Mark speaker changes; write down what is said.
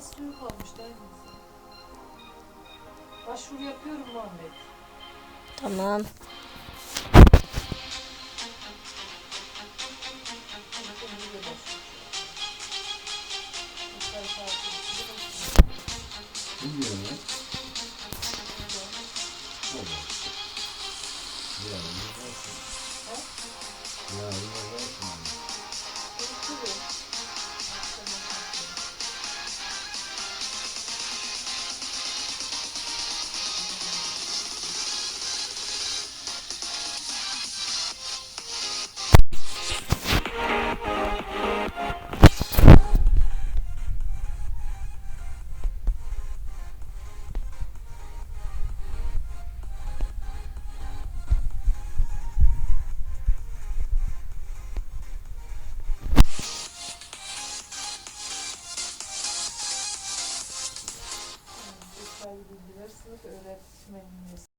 Speaker 1: Az suyu kalmış mi? Başvuru yapıyorum Muhammed.
Speaker 2: Tamam.
Speaker 1: Saati bitti Detaylı bilgiler sınıf öğretmeniniz